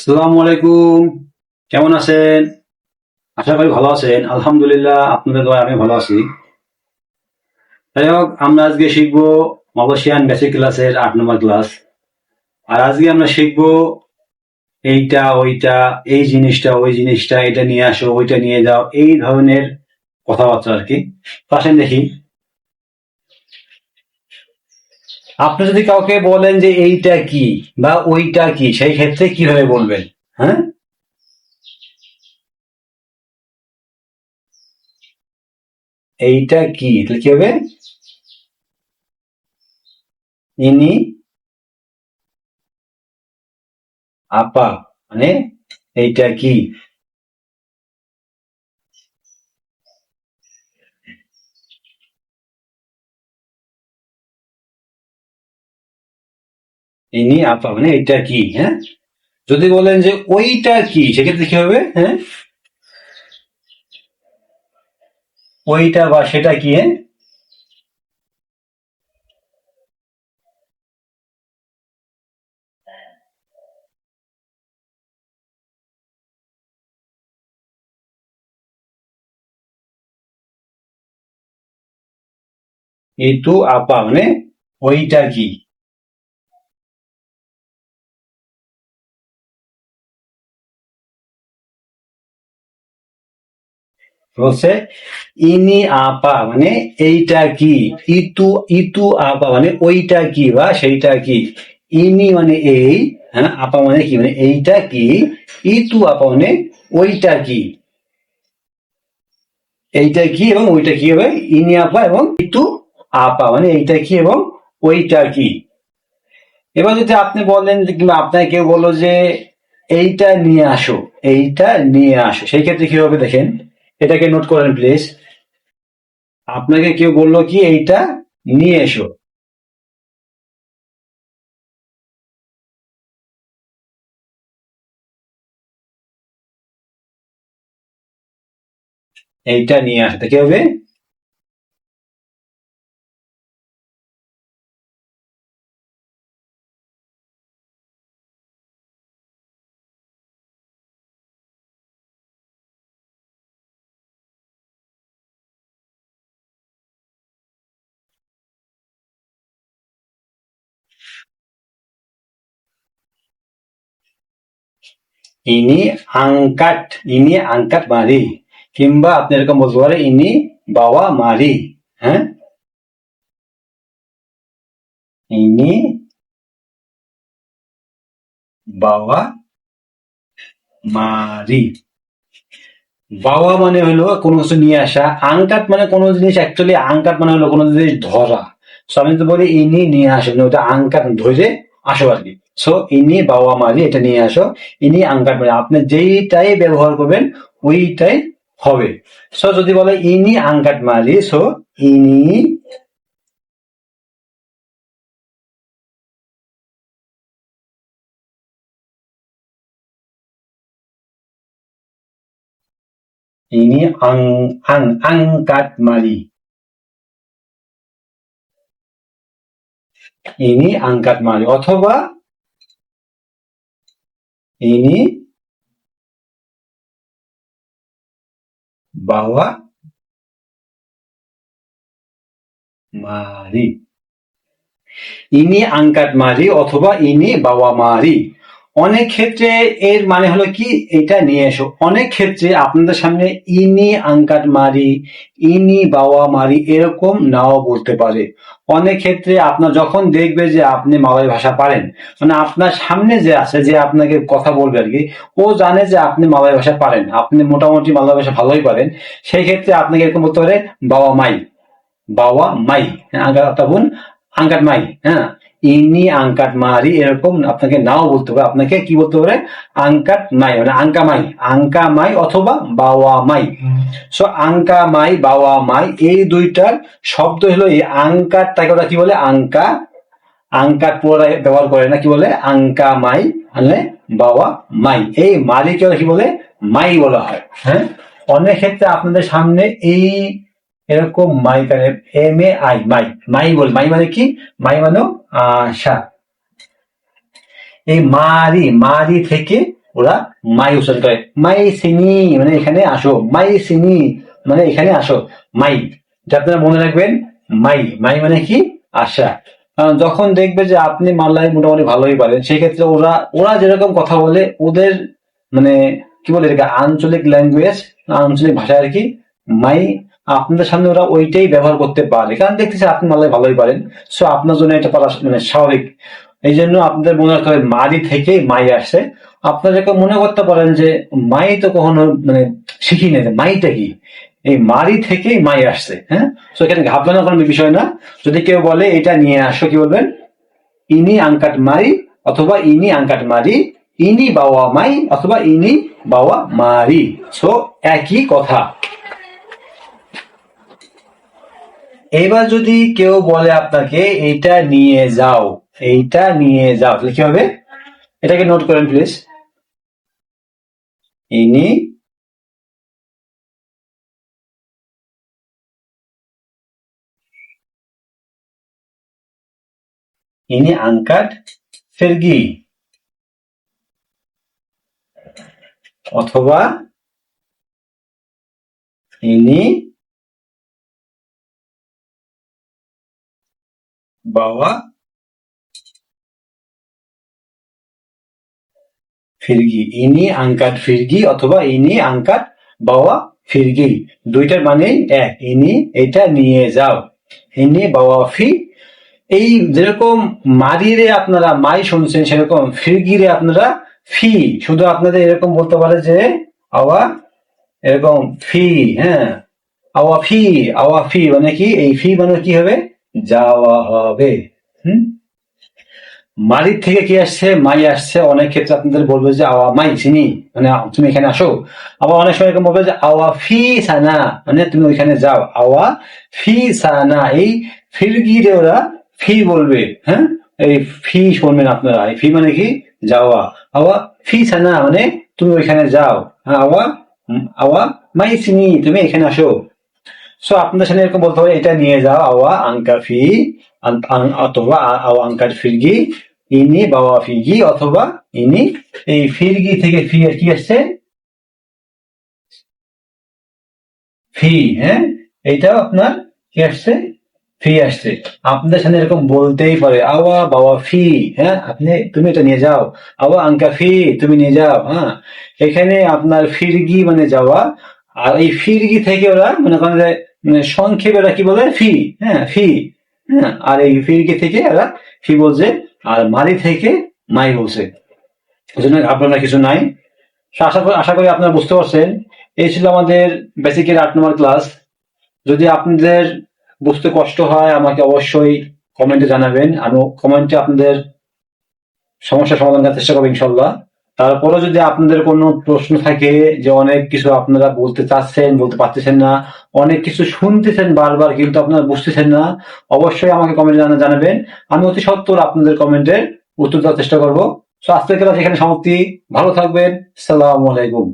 আসসালামু আলাইকুম। কেমন আছেন? আশা করি ভালো আছেন। আলহামদুলিল্লাহ, আপনাদের দোয়া আমি ভালো আছি। যাই হোক, আমরা আজকে শিখব মালয়েশিয়ান বেসিক ক্লাসের আট নম্বর ক্লাস আর আজকে আমরা শিখব এইটা, ওইটা, এই জিনিসটা, ওই জিনিসটা, এটা নিয়ে আসো, ওইটা নিয়ে যাও, এই ধরনের কথাবার্তা আর কি। আসেন দেখি। আপনি যদি কাউকে বলেন যে এইটা কি বা ওইটা কি, সেই ক্ষেত্রে কীভাবে বলবেন? হ্যাঁ? এইটা কি? তাহলে কি হবে? ইনি আপা মানে এইটা কি? ইনি আপা মানে এইটা কি হ্যাঁ? যদি বলেন যে ওইটা কি, সেক্ষেত্রে কি হবে হ্যাঁ? ওইটা বা সেটা কি হ্যাঁ? itu আপা মানে ওইটা কি? বলছে, ইনি আপা মানে এইটা কি? ইতু ইতু আপা মানে ওইটা কি বা সেইটা কি? ইনি মানে এই হ্যাঁ আপা মানে কি? মানে এইটা কি? ইতু আপা মানে ওইটা কি? এইটা কি এবং ওইটা কি হবে? ইনি আপা এবং ইতু আপা মানে এইটা কি এবং ওইটা কি? এবার যদি আপনি বলেন কিংবা আপনাকে কেউ বলল যে এইটা নিয়ে আসো, এইটা নিয়ে আসো, সেই ক্ষেত্রে কি হবে দেখেন? এটাকে নোট করেন প্লিজ আপনাকে কেউ বলল কি, এইটা নিয়ে এসো। এইটা নিয়ে আসতে। কি হবে? ইনি angkat ইনি angkat মারি কিংবা আপনি এরকম বলতে পারেন ইনি বাবা মারি হ্যাঁ ইনি বাবা মারি বাবা মানে হলো কোনো কিছু নিয়ে আসা আংকাট মানে কোনো জিনিস অ্যাকচুয়ালি আংকাট মানে হলো কোনো জিনিস ধরা আমি তো বলি ইনি নিয়ে আসো মানে ওটা আংকাট ধরে আসো আর কি সো ইনি বাবা মারি এটা নিয়ে আসো, ইনি আংকাট মানে আপনি যেইটাই ব্যবহার করবেন, ওইটাই হবে সো যদি বলে ইনি আংকাট মারি সো ইনি ini আং ang angkat mari. ini angkat mari অথবা ini bawa mari. ইনি angkat mari অথবা ইনি বাবা মারি অনেক ক্ষেত্রে এর মানে হলো কি, এটা নিয়ে এসো। অনেক ক্ষেত্রে আপনাদের সামনে ইনি আঙ্কাট মারি, ইনি বাবা মারি এরকম নাও বলতে পারে। অনেক ক্ষেত্রে আপনার যখন দেখবে যে আপনি মালয় ভাষা পারেন মানে আপনার সামনে যে আছে, যে আপনাকে কথা বলবে আর কি, ও জানে যে আপনি মালয় ভাষা পারেন, আপনি মোটামুটি মালয় ভাষা ভালোই পারেন, সেই ক্ষেত্রে আপনাকে এরকম বলতে পারে বাবা মাই বাবা মাই আঙ্কাট তাবুন আঙ্কাট মাই হ্যাঁ। ইনি আঙ্কাট মারি, এরকম আপনাকে নাও বলতে পারে আপনাকে কি বলতে পারে আঙ্কাট মাই মানে আঙ্কা মাই আঙ্কা মাই অথবা বাওয়া মাই। সো আঙ্কা মাই, বাওয়া মাই, এই দুইটার শব্দ হলো এই আঙ্কার তাকে ওরা কি বলে? আঙ্কা আঙ্কার পুরো ব্যবহার করে না, কি বলে? আঙ্কা মাই মানে বাবা মাই। এই মালিকে কি বলে? মাই বলা হয় হ্যাঁ? অনেক ক্ষেত্রে আপনাদের সামনে এই এরকম মাই মানে এম এ আই, মাই। মাই বল, মাই মানে কি? মাই মানে আশা। এই মারি মারি থেকে ওরা মাই উচ্চারণ করে মাই সিনি মানে এখানে আসো। মাই সিনি মানে এখানে আসো। মাই। যা আপনারা মনে রাখবেন, মাই। মাই মানে কি? আশা। যখন দেখবে যে আপনি মাল্লাই মোটামুটি ভালোই পারেন, সেক্ষেত্রে ওরা ওরা যেরকম কথা বলে, ওদের মানে কি বলে আঞ্চলিক ল্যাঙ্গুয়েজ আঞ্চলিক ভাষা আর কি, মাই আপনাদের সামনে ওরা ওইটাই ব্যবহার করতে পারে। কারণ দেখতেছি আপনি মাল্লাই ভালোই পারেন। সো আপনার জন্য এটা পারা মানে স্বাভাবিক। এই জন্য আপনাদের মনে রাখতে হবে মারি থেকেই মাই আসছে আপনারা মনে করতে পারেন যে, মাই তো কখনো মানে শিখি নাই মাইটা কি? এই মারি থেকেই মাই আসছে হ্যাঁ? তো এখানে ঘাবলানোর কোনো বিষয় না। যদি কেউ বলে, এটা নিয়ে আসো, কি বলবেন? ইনি আঙ্কাট মারি অথবা ইনি আঙ্কাট মারি ইনি বাবা মাই অথবা ইনি বাবা মারি সো একই কথা। এবার যদি কেউ বলে আপনাকে, এইটা নিয়ে যাও, এইটা নিয়ে যাও, তাহলে কি হবে? এটাকে নোট করেন প্লিজ ইনি ini angkat pergi অথবা ini bawa ফিরগি, ইনি আঙ্কাট ফিরগি অথবা ইনি আঙ্কাট বাওয়া ফিরগি। দুইটার মানেই এক। ইনি, এটা নিয়ে যাও। ইনি বাওয়া ফি। এই যেরকম মারিরে আপনারা, মাই শুনছেন সেরকম, ফিরগিরে আপনারা ফি। শুধু আপনাদের এরকম বলতে পারে যে, আওয়া, এরকম ফি হ্যাঁ আওয়া ফি আওয়া ফি মানে কি? এই ফি মানে কি হবে? যাওয়া হবে। হুম? মারির থেকে কি আসছে? মাই আসছে। অনেক ক্ষেত্রে আপনাদের বলবে যে, আওয়া মাই, চিনি মানে তুমি এখানে আসো। আবার অনেক সময় এরকম বলবে যে, আওয়া ফি সানা মানে তুমি ওইখানে যাও। আওয়া ফি সানা, এই ফিরগিরে ওরা ফি বলবে হ্যাঁ? এই ফি শুনবেন আপনারা। এই ফি মানে কি? যাওয়া। আওয়া ফি সানা মানে তুমি ওইখানে যাও। হ্যাঁ আওয়া আওয়া মাই, চিনি, তুমি এখানে আসো। সো আপনাদের সামনে এরকম বলতে হবে, এটা নিয়ে যাও, আওয়া আঙ্কা ফি অথবা আওয়া আঙ্কার ফিরগি, ইনি বাবা ফিরগি, অথবা ইনি এই ফিরগি থেকে ফি কি আসছে? ফি হ্যাঁ? এইটাও আপনার কি আসছে? ফি আসছে। আপনাদের সামনে এরকম বলতেই পারে, আওয়া বাবা ফি হ্যাঁ? আপনি, তুমি এটা নিয়ে যাও। আওয়া আঙ্কা ফি, তুমি নিয়ে যাও হ্যাঁ? এখানে আপনার ফিরগি মানে যাওয়া, আর এই ফিরগি থেকে ওরা মনে করেন যে সংক্ষেপে ওরা কি বলে? ফি হ্যাঁ ফি হ্যাঁ আর এই ফিরগি থেকে এরা ফি বলছে? আর মারি থেকে মাই বলছে। আপনার কিছু নাই। আশা করি আশা করি আপনারা বুঝতে পারছেন। এই ছিল আমাদের বেসিকের আট নম্বর ক্লাস যদি আপনাদের বুঝতে কষ্ট হয়, আমাকে অবশ্যই কমেন্টে জানাবেন। আমি কমেন্টে আপনাদের সমস্যা সমাধান করার চেষ্টা করব ইনশাল্লাহ তারপরে যদি আপনাদের কোনো প্রশ্ন থাকে যে অনেক কিছু আপনারা বলতে চাচ্ছেন, বলতে পারতেছেন না, অনেক কিছু শুনতেছেন বারবার কিন্তু আপনারা বুঝতেছেন না, অবশ্যই আমাকে কমেন্টে জানা জানাবেন। আমি অতি সত্তর আপনাদের কমেন্টের উত্তর দেওয়ার চেষ্টা করব। তো আজকের ক্লাস এখানে সমাপ্তি। ভালো থাকবেন। সালাম আলাইকুম।